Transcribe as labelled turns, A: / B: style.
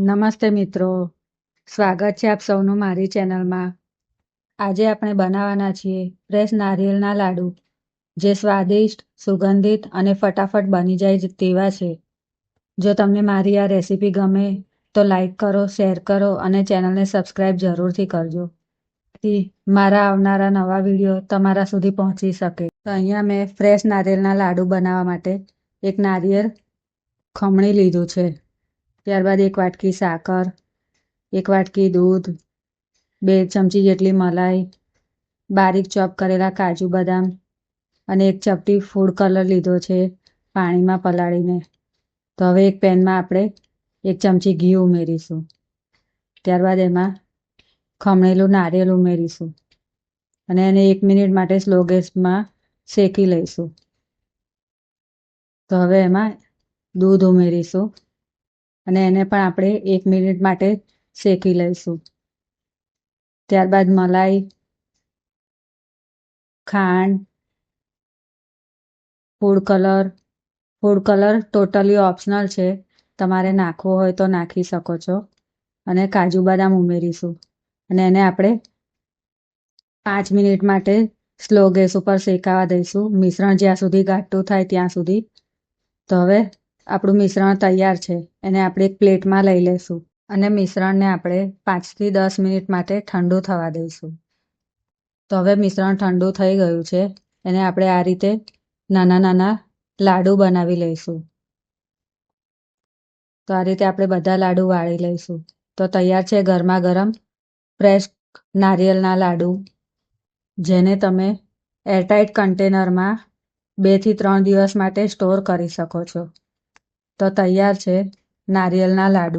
A: નમસ્તે મિત્રો. સ્વાગત છે આપ સૌનું મારી ચેનલમાં. આજે આપણે બનાવવાના છીએ ફ્રેશ નારિયેળના લાડુ. જે સ્વાદિષ્ટ, સુગંધિત અને ફટાફટ બની જાય તેવા છે. જો તમને મારી આ રેસીપી ગમે, તો લાઈક કરો, શેર કરો અને ચેનલને સબસ્ક્રાઈબ જરૂરથી કરજો. મારા આવનારા નવા વીડિયો તમારા સુધી પહોંચી શકે. તો અહીંયા મેં ફ્રેશ નારિયેળના લાડુ બનાવવા માટે એક નારિયેળ ખમણી લીધું છે. ત્યારબાદ એક વાટકી સાકર, એક વાટકી દૂધ, બે ચમચી જેટલી મલાઈ, બારીક ચોપ કરેલા કાજુ બદામ અને એક ચપટી ફૂડ કલર લીધો છે પાણીમાં પલાળીને. તો હવે એક પેનમાં આપણે એક ચમચી ઘી ઉમેરીશું. ત્યારબાદ એમાં ખમણેલું નારિયેળ ઉમેરીશું અને એને એક મિનિટ માટે સ્લો ગેસમાં શેકી લઈશું. તો હવે એમાં દૂધ ઉમેરીશું. અને એને પણ આપણે એક મિનિટ માટે શેકી લઈશું. ત્યારબાદ મલાઈ, ખાંડ, food colour. Food colour totally optional છે. તમારે નાખવો હોય તો નાખી શકો છો. અને કાજુ બદામ ઉમેરીશું. અને એને આપણે પાંચ મિનિટ માટે સ્લો ગેસ ઉપર શેકાવા દઈશું. મિશ્રણ જ્યાં સુધી ઘાટું થાય ત્યાં સુધી. તો હવે આપણું મિશ્રણ તૈયાર છે, એને આપણે એક પ્લેટમાં લઈ લઈશું અને મિશ્રણને આપણે પાંચથી દસ મિનિટ માટે ઠંડુ થવા દઈશું. તો હવે મિશ્રણ ઠંડુ થઈ ગયું છે, એને આપણે આ રીતે નાના નાના લાડુ બનાવી લઈશું. તો આ રીતે આપણે બધા લાડુ વાળી લઈશું. તો તૈયાર છે ગરમા ગરમ ફ્રેશ નારિયેળના લાડુ, જેને તમે એરટાઇટ કન્ટેનરમાં બેથી ત્રણ દિવસ માટે સ્ટોર કરી શકો છો. તો તૈયાર છે નારિયેળના લાડુ.